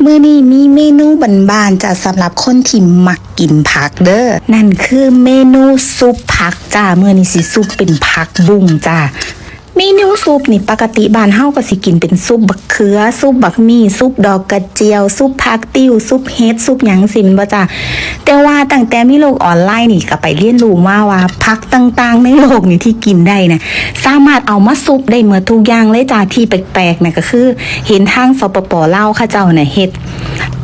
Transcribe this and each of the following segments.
เมื่อนี้มีเมนูบานๆจะสำหรับคนที่มักกินผักเด้อ นั่นคือเมนูซุปผักจ้าเมื่อนี้สิซุปเป็นผักบุ้งจ้า เมนูซุปนี่ปกติบ้านเฮาก็สิกินเป็นซุปบักเขือซุปบักมี่ซุปดอกกระเจียวซุปผักติ้วซุปเฮ็ดซุปหยังสินบ่จ้ะแต่ว่าตั้งแต่มีโลกออนไลน์นี่ก็ไปเรียนรู้มาว่าผักต่างๆ ในโลกนี่ที่กินได้นะสามารถเอามาซุปได้เหมือนทุกอย่างเลยจ้ะที่แปลกๆน่ะก็คือ เห็นทางสปปลาวเขาเจ้าน่ะเฮ็ด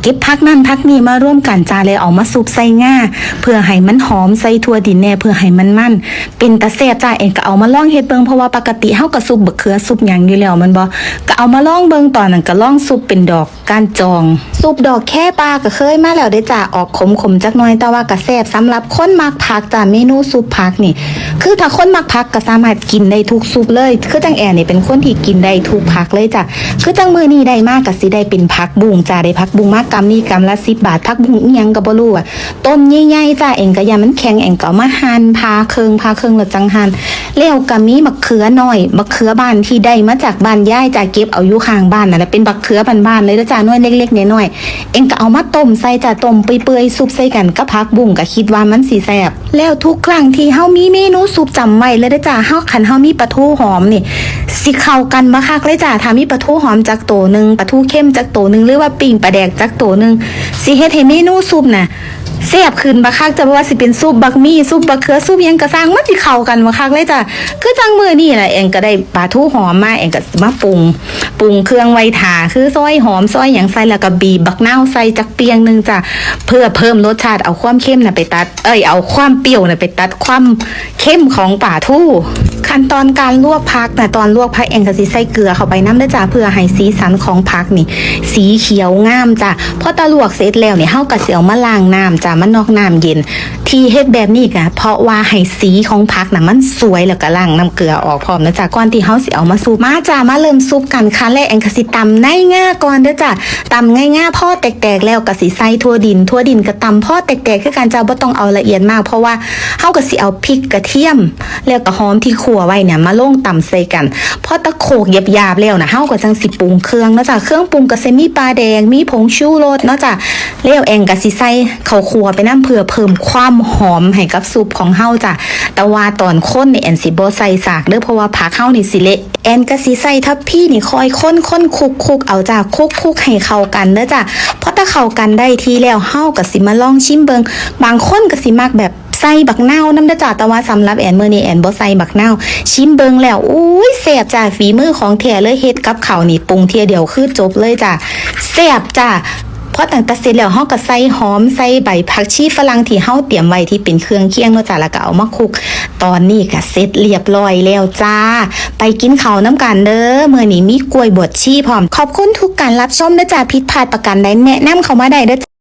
เก็บพักนั่นพักนี่มาร่วมกันจาเลยเอามาซุปใส่ง่าเพื่อให้มันหอมใส่ทั่วดินแน่เพื่อให้มันมันเป็นตะแซ่บจ้าเองก็เอามาล่องเฮ็ดเบิงเพราะว่าปกติเฮาก็ซุปบักเขือซุปหยังอยู่แล้วมันบ่ก็เอามาล่องเบิงตอนนั้นก็ล่องซุปเป็นดอกก้านจองซุปดอกแค่ปลาก็เคยมาแล้วเด้จ้าออกขมๆจักหน่อยแต่ว่าก็แซ่บสำหรับคนมักผักจ้าเมนูซุปผักนี่ คือถ้าคนมักผักก็สามารถกินได้ทุกซุปเลย คือจังแอร์นี่เป็นคนที่กินได้ทุกผักเลยจ้ะคือจังมือนี้ได้มากก็สิได้เป็นผักบุ้งจ้าได้ผักบุ้งมากกำนี่กำละ10บบาทผักบุ้งอียังก็บ่รู้อะต้นใหญ่ๆจ้าเองก็อย่ามันแข็งเองก็มาหั่นพาเคืองพาเคืองล้วจังหั่นแล้วก็มีมะเขือหน้อยมะเขือบ้านที่ได้มาจากบ้านย่ายจ้าเก็บเอาอยู่ข้างบ้านน่ะเป็นบักเขือบ้านๆเลยเด้อจ้าน้อยเล็กๆน้อยๆเองก็เอามาต้มใส่จ้าต้มเปื่อยๆซุปใส่กันกับผักบุ้งก็คิดว่ามันสิแซ่บแล้วทุกครั้งที่เฮามีเมนูซุปจำไว้เลยเด้อจ้าเฮาคันเฮามีปลาทูหอมนี่สิเข้ากันมาคักเลยจ้าถ้ามีปลาทูหอมจากโตหนึ่งปลาทูเข้มจากโตหนึ่งหรือว่าปิ่งปลาแดกจากโตหนึ่งสิเฮ็ดให้เมนูซุปน่ะแซ่บขึ้นบักคักจะว่าสิเป็นซุปบักมี่ซุปบักเขือซุปยังกระซังมันสิเข้ากันมาคักเลยจ้าคือจังมือนี่แหละเองก็ได้ปลาทูหอมมาเองก็มาปรุงปรุงเครื่องไว้ทาคือซอยหอมซอยหยังใส่แล้วก็บีบบักเน่าใส่จักเปียงหนึงจ้ะเพื่อเพิ่มรสชาติเอาความเข้มน่ะไปตัด เอ้ยเอาความเปรี้ยวน่ะไปตัดความเข้มของปลาทู ขั้นตอนการลวกผักนะตอนลวกผักเองก็สิใส่เกลือเข้าไปน้ำเด้จ้าเพื่อให้สีสันของผักนี่ สีเขียวงามจ้ะพอตะลวกเสร็จแล้วเนี่ยเฮาก็สิเอามาล้างน้ำจ้ะมันนอกน้ำเย็น ที่เฮ็ดแบบนี้ก็เพราะว่าให้สีของผักน่ะมันสวยแล้วก็ล้างน้ำเกลือออกพร้อมนะจ้ะก่อนที่เฮาสิเอามาซุปมาจ้ามาเริ่มซุปกันค่ะแรกเองก็สิตำในง่าก่อนเด้อจ้ะตำง่ายๆพ่อแตกๆแล้วก็สิใส่ทั่วดิน ทั่วดินก็ตำพ่อแตกๆคือการจ้าบ่ต้องเอาละเอียดมาก เพราะว่าเฮาก็สิเอาพริกกระเทียมแล้วก็หอมที่ขั่วไว้เนี่ยมาลงตำใส่กันพอตะโขกหยาบๆแล้วนะเฮาก็จังสิปรุงเครื่องเนาะจ้ะเครื่องปรุงก็สิมีปลาแดงมีผงชูรสเนาะจ้ะแล้วเองก็สิใส่ข้าวคั่วไปน้ำเพื่อเพิ่มความหอมให้กับซุปของเฮาจ้ะแต่ว่าตอนข้นนี่แอนสิบ่ใส่สากเด้อเพราะว่าผักเฮานี่สิเละแอนก็สิใส่ทับพี่นี่คอยค้นค้นคุกคุกเอาจ้ะคุกคุกให้เข้ากันเด้อจ้ะเพราะถ้าเข้ากันได้ทีแล้วเฮาก็สิมาลองชิมเบิงบางคนก็สิมักแบบ ใส่บักเนาน้ำด้จ้าแต่ว่าสำหรับแอนเมื่อนี้แอนบ่ใส่บักเนาชิมเบิงแล้วอุ้ยแซ่บจ้าฝีมือของแท้เลยเฮ็ดกับเขานี่ปรุงเทียเดียวคือจบเลยจ้าแซ่บจ้าเพราะตั้งแต่เสร็จแล้วเฮาก็ใส่หอมใส่ใบผักชีฝรั่งที่เฮาเตรียมไว้ที่เป็นเครื่องเคียงเนาะจ้าแล้วก็เอามาคลุก ตอนนี้ก็เสร็จเรียบร้อยแล้วจ้า ไปกินข้าวน้ำกันเด้อมื้อนี้มีกล้วยบวชชีพร้อม ขอบคุณทุกการรับชมเด้อจ้าผิดพลาดประกันใดแนะนำเข้ามาได้เด้อ